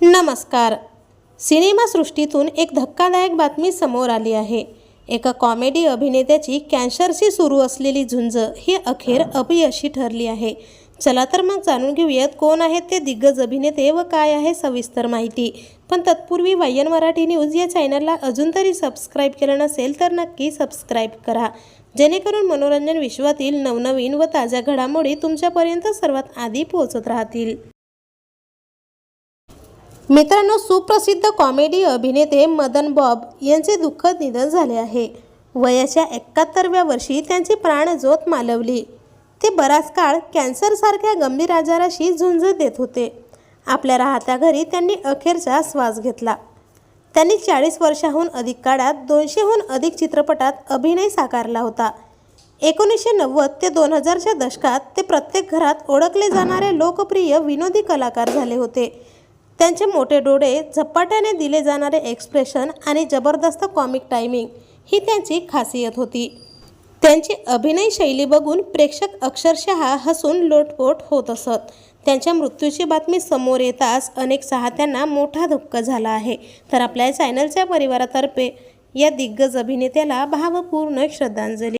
नमस्कार. सिनेमासृष्टीतून एक धक्कादायक बातमी समोर आली आहे. एका कॉमेडी अभिनेत्याची कॅन्सरशी सुरू असलेली झुंज ही अखेर अपयशी ठरली आहे. चला तर मग जाणून घेऊयात कोण आहेत ते दिग्गज अभिनेते व काय आहे सविस्तर माहिती. पण तत्पूर्वी वायन मराठी न्यूज या चॅनलला अजून तरी सबस्क्राईब केलं नसेल तर नक्की सबस्क्राईब करा. जेणेकरून मनोरंजन विश्वातील नवनवीन व ताज्या घडामोडी तुमच्यापर्यंत सर्वात आधी पोहोचत राहतील. मित्रांनो सुप्रसिद्ध कॉमेडी अभिनेते मदन बॉब यांचे दुःखद निधन झाले आहे. वयाच्या एकाहत्तरव्या वर्षी त्यांची प्राणज्योत मालवली. ते बराच काळ कॅन्सरसारख्या गंभीर आजाराशी झुंज देत होते. आपल्या राहत्या घरी त्यांनी अखेरचा श्वास घेतला. त्यांनी चाळीस वर्षाहून अधिक काळात दोनशेहून अधिक चित्रपटात अभिनय साकारला होता. एकोणीसशे नव्वद ते दोन हजारच्या दशकात ते प्रत्येक घरात ओळखले जाणारे लोकप्रिय विनोदी कलाकार झाले होते. त्यांचे मोठे डोळे झपाट्याने दिले जाणारे एक्सप्रेशन आणि जबरदस्त कॉमिक टायमिंग ही त्यांची खासियत होती. त्यांची अभिनय शैली बघून प्रेक्षक अक्षरशः हसून लोटपोट होत असत. त्यांच्या मृत्यूची बातमी समोर येताच अनेक चाहत्यांना मोठा धक्का झाला आहे. तर आपल्या चॅनलच्या परिवारातर्फे या दिग्गज अभिनेत्याला भावपूर्ण श्रद्धांजली.